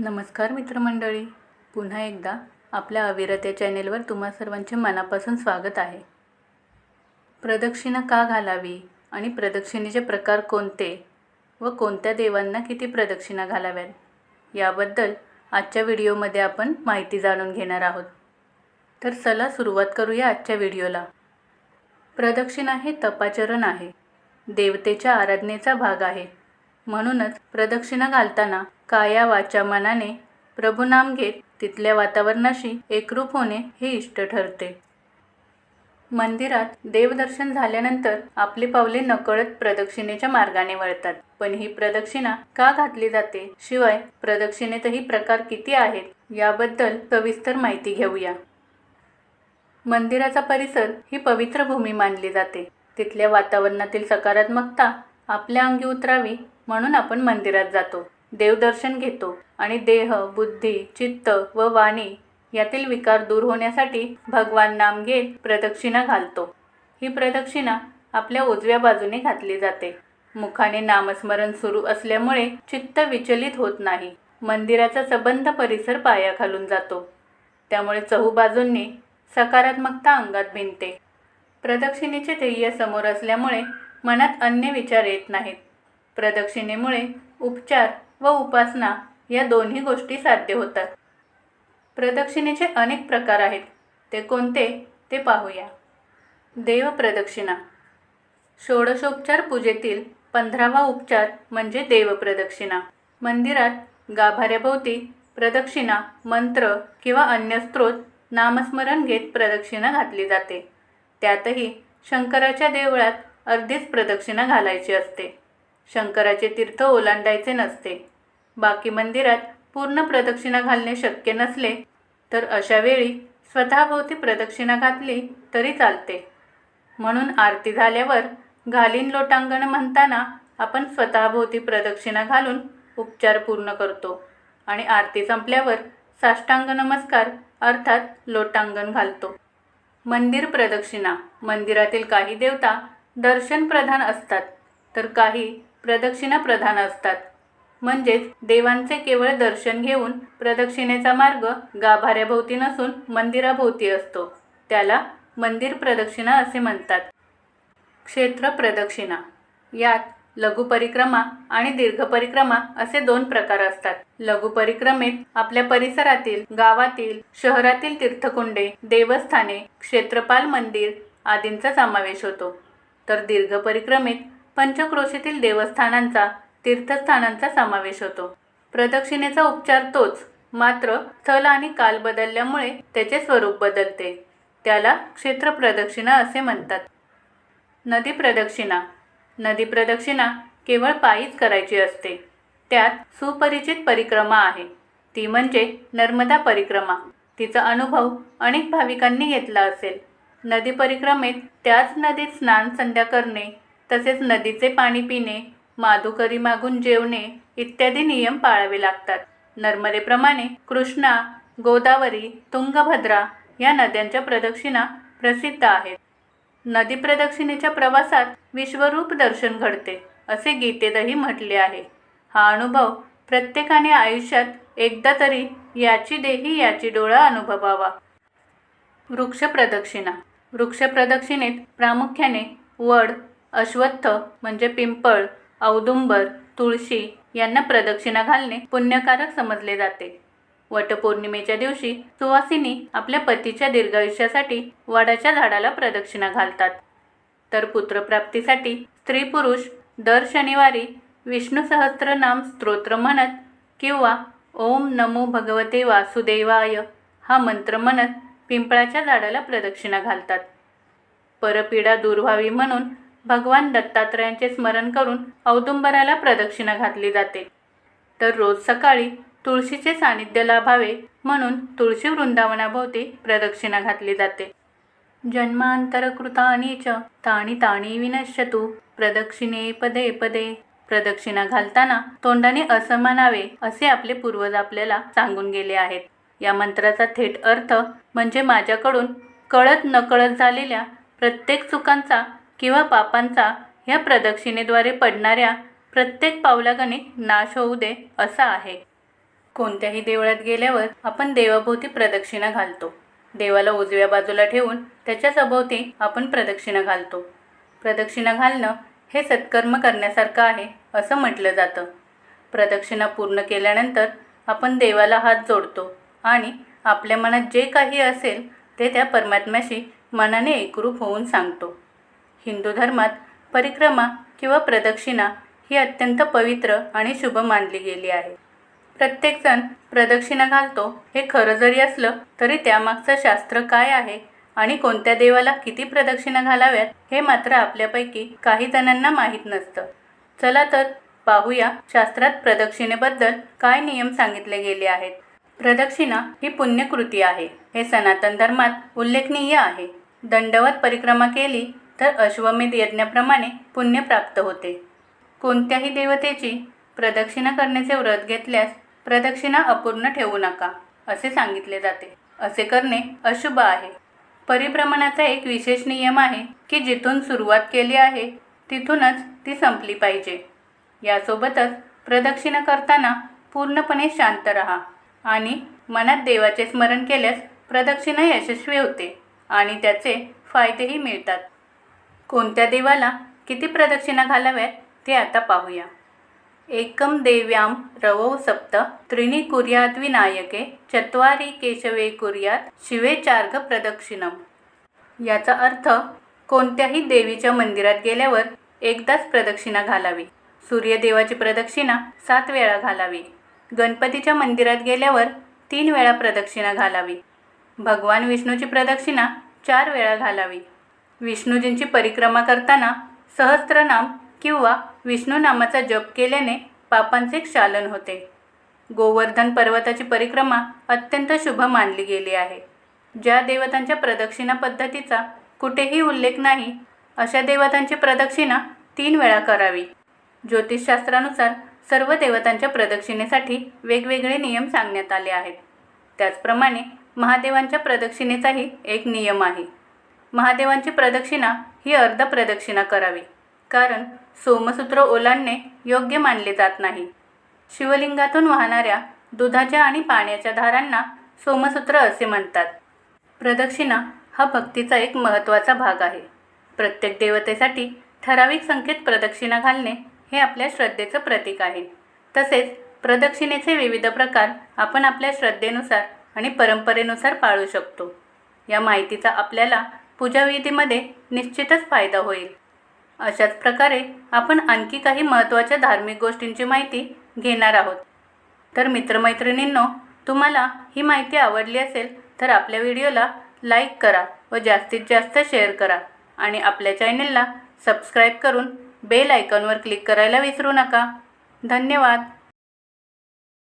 नमस्कार मित्रमंडळी. पुन्हा एकदा आपल्या अविरत या चॅनेलवर तुम्हा सर्वांचे मनापासून स्वागत आहे. प्रदक्षिणा का घालावी आणि प्रदक्षिणेचे प्रकार कोणते व कोणत्या देवांना किती प्रदक्षिणा घालाव्यात याबद्दल आजच्या व्हिडिओमध्ये आपण माहिती जाणून घेणार आहोत. तर चला सुरुवात करूया आजच्या व्हिडिओला. प्रदक्षिणा हे तपाचरण आहे. देवतेच्या आराधनेचा भाग आहे. म्हणूनच प्रदक्षिणा घालताना काया वाचा मनाने प्रभुनाम घेत तिथल्या वातावरणाशी एकरूप होणे हे इष्ट ठरते. मंदिरात देवदर्शन झाल्यानंतर आपली पावले नकळत प्रदक्षिणेच्या मार्गाने वळतात. पण ही प्रदक्षिणा का घातली जाते? शिवाय प्रदक्षिणेतही प्रकार किती आहेत? याबद्दल सविस्तर माहिती घेऊया. मंदिराचा परिसर ही पवित्र भूमी मानली जाते. तिथल्या वातावरणातील सकारात्मकता आपल्या अंगी उतरावी म्हणून आपण मंदिरात जातो. देवदर्शन घेतो आणि देह बुद्धी चित्त व वाणी यातील विकार दूर होण्यासाठी भगवान नाम घेत प्रदक्षिणा घालतो. ही प्रदक्षिणा आपल्या उजव्या बाजूने घातली जाते. मुखाने नामस्मरण सुरू असल्यामुळे चित्त विचलित होत नाही. मंदिराचा सबंध परिसर पाया खालून जातो. त्यामुळे चहूबाजूंनी सकारात्मकता अंगात भिनते. प्रदक्षिणेचे ध्येय समोर असल्यामुळे मनात अन्य विचार येत नाहीत. प्रदक्षिणेमुळे उपचार व उपासना या दोन्ही गोष्टी साध्य होतात. प्रदक्षिणेचे अनेक प्रकार आहेत. ते कोणते ते पाहूया. देव प्रदक्षिणा. षोडशोपचार पूजेतील पंधरावा उपचार म्हणजे देवप्रदक्षिणा मंदिरात गाभाऱ्याभोवती प्रदक्षिणा मंत्र किंवा अन्य स्त्रोत नामस्मरण घेत प्रदक्षिणा घातली जाते. त्यातही शंकराच्या देवळात अर्धीच प्रदक्षिणा घालायची असते. शंकराचे तीर्थ ओलांडायचे नसते. बाकी मंदिरात पूर्ण प्रदक्षिणा घालणे शक्य नसले तर अशा वेळी स्वतःभोवती प्रदक्षिणा घातली तरी चालते. म्हणून आरती झाल्यावर घालीन लोटांगण म्हणताना आपण स्वतःभोवती प्रदक्षिणा घालून उपचार पूर्ण करतो आणि आरती संपल्यावर साष्टांग नमस्कार अर्थात लोटांगण घालतो. मंदिर प्रदक्षिणा मंदिरातील काही देवता दर्शन प्रधान असतात तर काही प्रदक्षिणा प्रधान असतात. म्हणजेच देवांचे केवळ दर्शन घेऊन प्रदक्षिणेचा मार्ग गाभाऱ्याभोवती नसून मंदिराभोवती असतो. त्याला मंदिर प्रदक्षिणा असे म्हणतात. क्षेत्र प्रदक्षिणा. यात लघु परिक्रमा आणि दीर्घ परिक्रमा असे दोन प्रकार असतात. लघु परिक्रमेत आपल्या परिसरातील गावातील शहरातील तीर्थकुंडे देवस्थाने क्षेत्रपाल मंदिर आदींचा समावेश होतो. तर दीर्घ परिक्रमेत पंचक्रोशीतील देवस्थानांचा तीर्थस्थानांचा समावेश होतो. प्रदक्षिणेचा उपचार तोच मात्र स्थल आणि काल बदलल्यामुळे त्याचे स्वरूप बदलते. त्याला क्षेत्र प्रदक्षिणा असे म्हणतात. नदी प्रदक्षिणा. नदी प्रदक्षिणा केवळ पायीच करायची असते. त्यात सुपरिचित परिक्रमा आहे. ती म्हणजे नर्मदा परिक्रमा. तिचा अनुभव अनेक भाविकांनी घेतला असेल. नदी परिक्रमेत त्याच नदीत स्नान संध्या करणे तसेच नदीचे पाणी पिणे माधुकरी मागून जेवणे इत्यादी नियम पाळावे लागतात. नर्मदेप्रमाणे कृष्णा गोदावरी तुंगभद्रा या नद्यांच्या प्रदक्षिणा प्रसिद्ध आहेत. नदी प्रदक्षिणेच्या प्रवासात विश्वरूप दर्शन घडते असे गीतेतही म्हटले आहे. हा अनुभव प्रत्येकाने आयुष्यात एकदा तरी याची देही याची डोळा अनुभवावा. वृक्ष प्रदक्षिणा. वृक्ष प्रदक्षिणेत प्रामुख्याने वड अश्वत्थ म्हणजे पिंपळ औदुंबर तुळशी यांना प्रदक्षिणा घालणे पुण्यकारक समजले जाते. वटपौर्णिमेच्या दिवशी सुवासिनी आपल्या पतीच्या दीर्घायुष्यासाठी वडाच्या झाडाला प्रदक्षिणा घालतात. तर पुत्रप्राप्तीसाठी स्त्री पुरुष दर शनिवारी विष्णू सहस्त्रनाम स्तोत्र म्हणत किंवा ओम नमो भगवते वासुदेवाय हा मंत्र म्हणत पिंपळाच्या झाडाला प्रदक्षिणा घालतात. परपीडा दूर व्हावी म्हणून भगवान दत्तात्रयांचे स्मरण करून औदुंबराला प्रदक्षिणा घातली जाते. तर रोज सकाळी तुळशीचे सानिध्य लाभावे म्हणून तुळशी वृंदावनाभोवती प्रदक्षिणा घातली जाते. जन्मांतरकृतानी च ताणी ताणी विनश्यतू प्रदक्षिणे पदे पदे. प्रदक्षिणा घालताना तोंडाने असं म्हणावे असे आपले पूर्वज आपल्याला सांगून गेले आहेत. या मंत्राचा थेट अर्थ म्हणजे माझ्याकडून कळत नकळत झालेल्या प्रत्येक चुकांचा किंवा पापांचा या प्रदक्षिणेद्वारे पडणाऱ्या प्रत्येक पावलागणिक नाश होऊ दे असा आहे. कोणत्याही देवळात गेल्यावर आपण देवाभोवती प्रदक्षिणा घालतो. देवाला उजव्या बाजूला ठेवून त्याच्या सभोवती आपण प्रदक्षिणा घालतो. प्रदक्षिणा घालणं हे सत्कर्म करण्यासारखं आहे असं म्हटलं जातं. प्रदक्षिणा पूर्ण केल्यानंतर आपण देवाला हात जोडतो आणि आपल्या मनात जे काही असेल ते त्या परमात्म्याशी मनाने एकरूप होऊन सांगतो. हिंदू धर्मात परिक्रमा किंवा प्रदक्षिणा ही अत्यंत पवित्र आणि शुभ मानली गेली आहे. प्रत्येकजण प्रदक्षिणा घालतो हे खरं जरी असलं तरी त्यामागचं शास्त्र काय आहे आणि कोणत्या देवाला किती प्रदक्षिणा घालाव्यात हे मात्र आपल्यापैकी काही जणांना माहीत नसतं. चला तर पाहूया शास्त्रात प्रदक्षिणेबद्दल काय नियम सांगितले गेले आहेत. प्रदक्षिणा ही पुण्यकृती आहे. हे सनातन धर्मात उल्लेखनीय आहे. दंडवत परिक्रमा केली तर अश्वमेध यज्ञाप्रमाणे पुण्य प्राप्त होते. कोणत्याही देवतेची प्रदक्षिणा करण्याचे व्रत घेतल्यास प्रदक्षिणा अपूर्ण ठेवू नका असे सांगितले जाते. असे करणे अशुभ आहे. परिभ्रमणाचा एक विशेष नियम आहे की जिथून सुरुवात केली आहे तिथूनच ती संपली पाहिजे. यासोबतच प्रदक्षिणा करताना पूर्णपणे शांत राहा आणि मनात देवाचे स्मरण केल्यास प्रदक्षिणा यशस्वी होते आणि त्याचे फायदेही मिळतात. कोणत्या देवाला किती प्रदक्षिणा घालाव्यात ते आता पाहूया. एकम देव्याम रवौ सप्त त्रिणी कुर्यात विनायके चत्वारी केशवे कुर्यात शिवे चार्ग प्रदक्षिणम. याचा अर्थ कोणत्याही देवीच्या मंदिरात गेल्यावर एकदाच प्रदक्षिणा घालावी. सूर्यदेवाची प्रदक्षिणा सात वेळा घालावी. गणपतीच्या मंदिरात गेल्यावर तीन वेळा प्रदक्षिणा घालावी. भगवान विष्णूची प्रदक्षिणा चार वेळा घालावी. विष्णूजींची परिक्रमा करताना सहस्त्रनाम किंवा विष्णू नामाचा जप केल्याने पापांचे क्षालन होते. गोवर्धन पर्वताची परिक्रमा अत्यंत शुभ मानली गेली आहे. ज्या देवतांच्या प्रदक्षिणा पद्धतीचा कुठेही उल्लेख नाही अशा देवतांची प्रदक्षिणा तीन वेळा करावी. ज्योतिषशास्त्रानुसार सर्व देवतांच्या प्रदक्षिणेसाठी वेगवेगळे नियम सांगण्यात आले आहेत. त्याचप्रमाणे महादेवांच्या प्रदक्षिणेचाही एक नियम आहे. महादेवांची प्रदक्षिणा ही अर्ध प्रदक्षिणा करावी. कारण सोमसूत्र ओलांडणे योग्य मानले जात नाही. शिवलिंगातून वाहणाऱ्या दुधाच्या आणि पाण्याच्या धारांना सोमसूत्र असे म्हणतात. प्रदक्षिणा हा भक्तीचा एक महत्त्वाचा भाग आहे. प्रत्येक देवतेसाठी ठराविक संख्येत प्रदक्षिणा घालणे हे आपल्या श्रद्धेचं प्रतीक आहे. तसेच प्रदक्षिणेचे विविध प्रकार आपण आपल्या श्रद्धेनुसार आणि परंपरेनुसार पाळू शकतो. या माहितीचा आपल्याला पूजाविधीमध्ये निश्चितच फायदा होईल. अशाच प्रकारे आपण आणखी काही महत्त्वाच्या धार्मिक गोष्टींची माहिती घेणार आहोत. तर मित्रमैत्रिणींनो तुम्हाला ही माहिती आवडली असेल तर आपल्या व्हिडिओला लाईक करा व जास्तीत जास्त शेअर करा आणि आपल्या चॅनेलला सबस्क्राईब करून बेल आयकॉनवर क्लिक करायला विसरू नका. धन्यवाद.